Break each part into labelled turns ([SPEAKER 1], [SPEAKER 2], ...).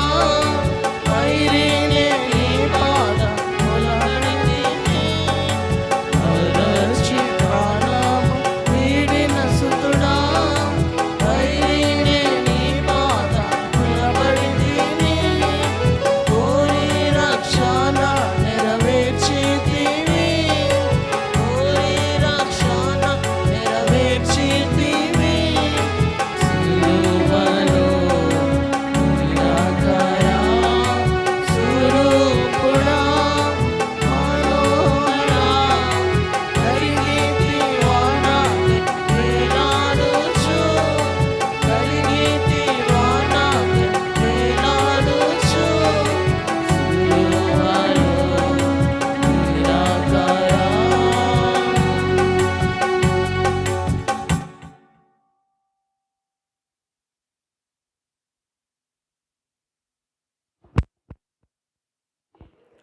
[SPEAKER 1] Oh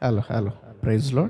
[SPEAKER 2] hello hello ప్రైజ్లో